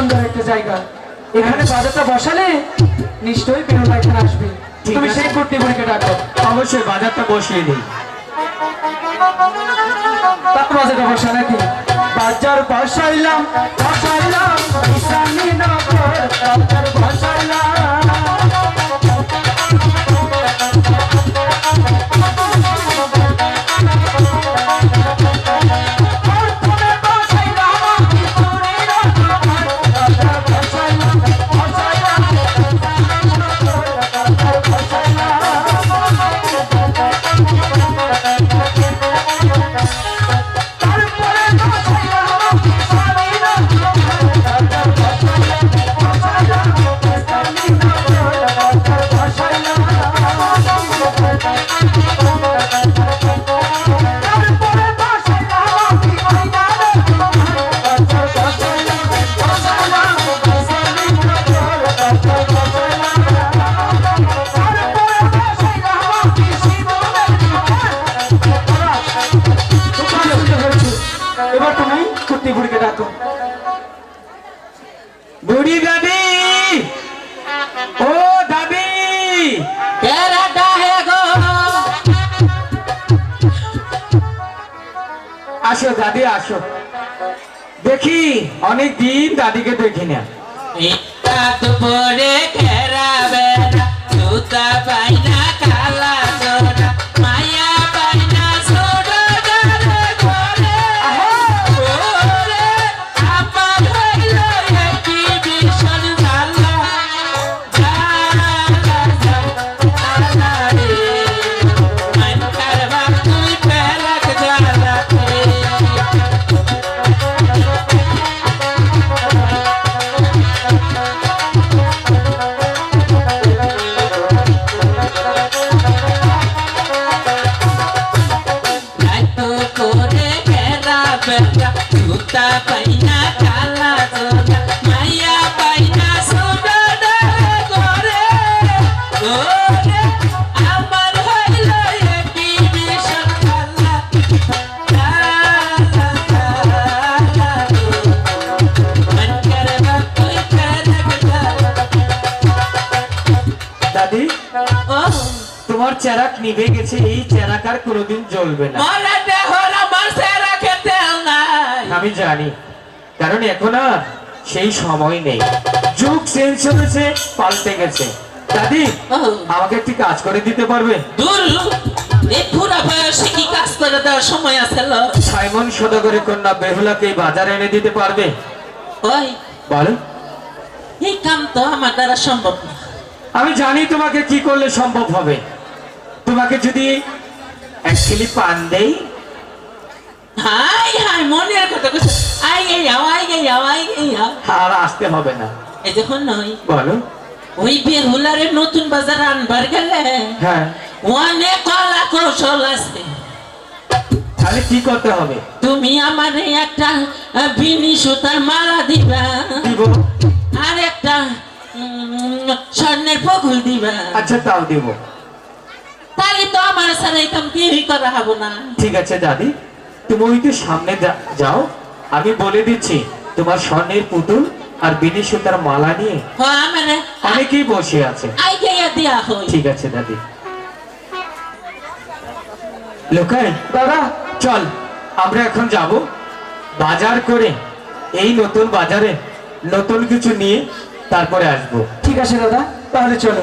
সুন্দর একটা জায়গা। এখানে বাজারটা বসালে নিশ্চয়ই বেরোলা এখানে আসবে। তুমি সেই করতে বুড়িকে ডাকো। অবশ্যই বাজারটা বসিয়ে দিই। তারপর বাজারটা বসা নাকি বাজার বসাইলাম। এবার তুমি কুর্তি বুড়িকে ডাকো। বুড়ি দাদি ও দাদি আসো দাদি আসো। দেখি অনেক দিন দাদিকে দেখি না সুতা পাইনা চেরাক নিভে গেছে এই চেরাক আর কোনোদিন জ্বলবে না। আমি জানি কারণ এখন আর সেই সময় নেই। যুগ চেঞ্জ হয়েছে পাল্টে গেছে। দাদি আমাকে একটি কাজ করে দিতে পারবে? দূর এই পুরা বয়সে কি কাজ করে দেওয়ার সময় আছে? সাইমন সদাগরের কন্যা বেহুলাকে বাজারে এনে দিতে পারবে? ওই। বলো। এই কাম তো আমার দ্বারা সম্ভব না। আমি জানি তোমাকে কি করলে সম্ভব হবে। তোমাকে যদি কিলি পান দেই? হাই হাই মনের কথা কইছে আই গে যাও আই গে যাও আই গে যাও আর আসতে হবে না। এই যখন নই বলো। ওই বেহুলারে নতুন বাজার আনবার গেলে হ্যাঁ। অনেক কলা কৌশল আছে। তাহলে কি করতে হবে? তুমি আমার একটা বিনি সুতার মালা দিবা। আর একটা স্বর্ণের পকুল দিবা। আচ্ছা তাও দিব। করা হব না। ঠিক আছে দাদি তুমি ওই তো সামনে যাও আমি বলে দিচ্ছি তোমার স্বর্ণের পুতুল আর বিনি সুতার মালা নিয়ে অনেকেই বসে আছে। ঠিক আছে দাদি। লোকাই দাদা চল আমরা এখন যাব বাজার করে এই নতুন বাজারে নতুন কিছু নিয়ে তারপরে আসব। ঠিক আছে দাদা তাহলে চলো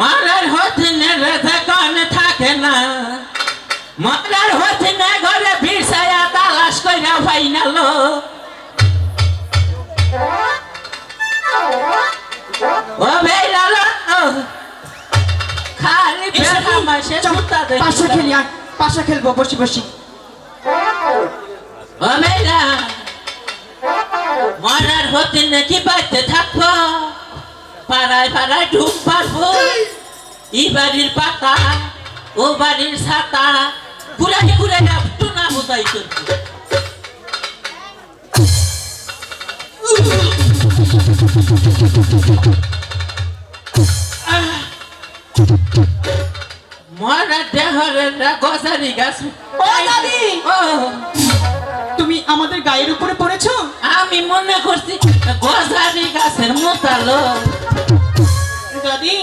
মারার হতে না রেধে কান থাকে না। মারার হতে না ঘরে ভিড়সায়া তালাশ কইরা ফাইনাল। ও বেইলাল মাসে চল, জুতা দেখি পাশা খেলি আয়। পাশা খেলব বসি বসি। ও মেয়েরা মরার হতে নাকি বাড়তে থাকব? পাড়ায় পাড়ায় ঢুক পারব ই বাড়ির পাতা ও বাড়ির ছাতা। ঘুরাই ঘুরাই টুনা বোঝাই করব মরা দেহরের গজারি গাছ। তুমি আমাদের গায়ের উপরে পড়েছো? আমি মনে করছি গজারি গাছের মোতালো। দাদি?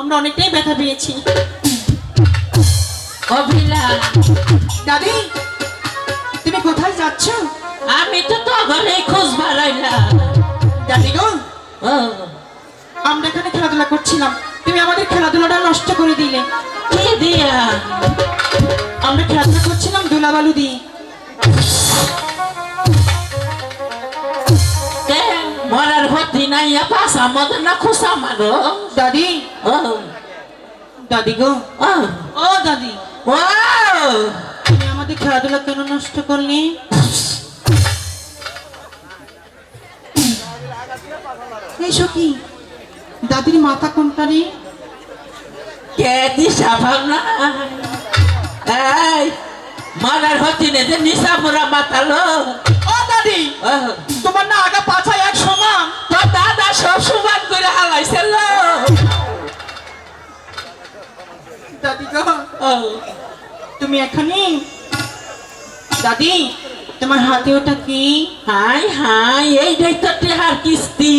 আমরা অনেকটাই ব্যথা পেয়েছি। অভিলা। দাদি তুমি কোথায় যাচ্ছ? আমি তো তো ঘরে খোঁজ বাড়াইলাম। দাদি গো আমরা এখানে খেলাধুলা করছিলাম। তুমি আমাদের খেলাধুলাটা নষ্ট করে দিলে। কি দিয়া? আমরা খেলাধুলা করছিলাম দুলাবালু দিয়ে। মরার ভর্তি নাই না খুশা মারো দাদি ও দাদি গো ও দাদি ও তুমি আমাদের খেলাধুলা কেন নষ্ট করলে এই সখী দাদির মাথা কোনটা রে কে দিশা ভাবনা এই মরার হতি নে যে নিশা পুরা মাতালো ও দাদি তোমার না আগা পাছা এক সমান দাদা সব সমান করে হালাইছিল দাদি গো তুমি এখানে দাদি তোমার হাতে ওটা কি? হাই হাই এইটাই তো টেহার কিস্তি।